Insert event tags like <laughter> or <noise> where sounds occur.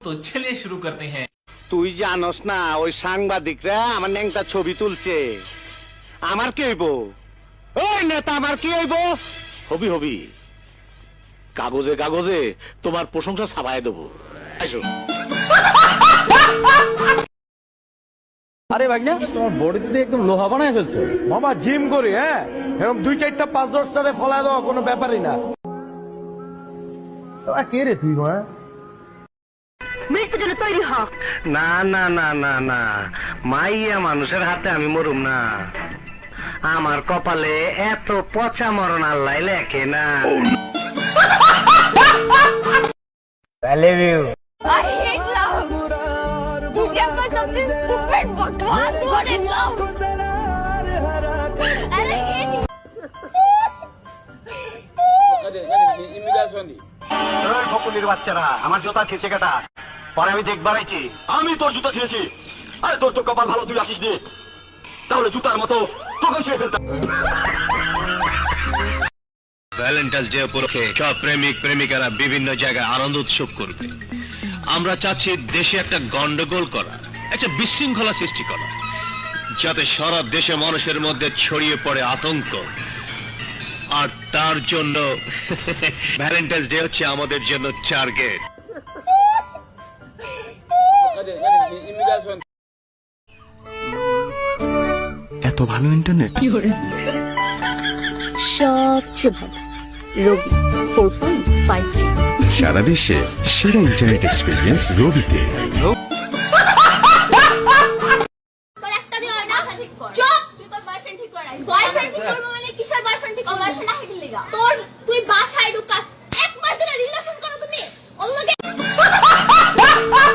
তো চলে শুরু করতে হ্যাঁ। তুই জানস না ওই সাংবাদিকরা আমার ন্যাংটা ছবি তুলছে। আমার কি হইব? ওই নেতা আমার কি হইব? হবি হবি। কাগজে কাগজে তোমার প্রশংসা ছাপায় দেবো। আরে ভাগ্না তোমার বডি বডিতে একদম লোহা বানায় ফেলছে। মামা জিম করি হ্যাঁ? এরকম দুই চারটা পাঁচ দশ দশটারে ফলায় দেওয়া কোনো ব্যাপারই না। তোরা কে রে তুই হ্যাঁ? মৃত্যুর জন্য তৈরি হ। না না না না না। মাইয়া মানুষের হাতে আমি মরুম না। আমার কপালে এত পচা মরণ আল্লাহ লেখে না। বাচ্চারা আমার জোতা ছিঁচে কাটা। পরে আমি দেখবার আইছি। আমি তোর জুতা ছিঁড়েছি। আরে তোর তো কপাল ভালো, তুই আসিস নি। তাহলে জুতার মতো তোকে ছিঁড়ে ফেলতাম। ভ্যালেন্টাইন্স ডে উপলক্ষে সব প্রেমিক, প্রেমিকারা বিভিন্ন জায়গায় আনন্দ উৎসব করবে। আমরা চাচ্ছি দেশে একটা গন্ডগোল করা, একটা বিশৃঙ্খলা সৃষ্টি করা, যাতে সারা দেশে মানুষের মধ্যে ছড়িয়ে পড়ে আতঙ্ক। আর তার জন্য <laughs> ভ্যালেন্টাইন্স ডে হচ্ছে আমাদের জন্য টার্গেট এত ভালো ইন্টারনেট সবচেয়ে ভালো। রবি ফোর পয়েন্ট ফাইভ সারা দেশে সেরা ইন্টারনেট এক্সপিরিয়েন্স রবিতে। তুই বাসায় ঢুকাস।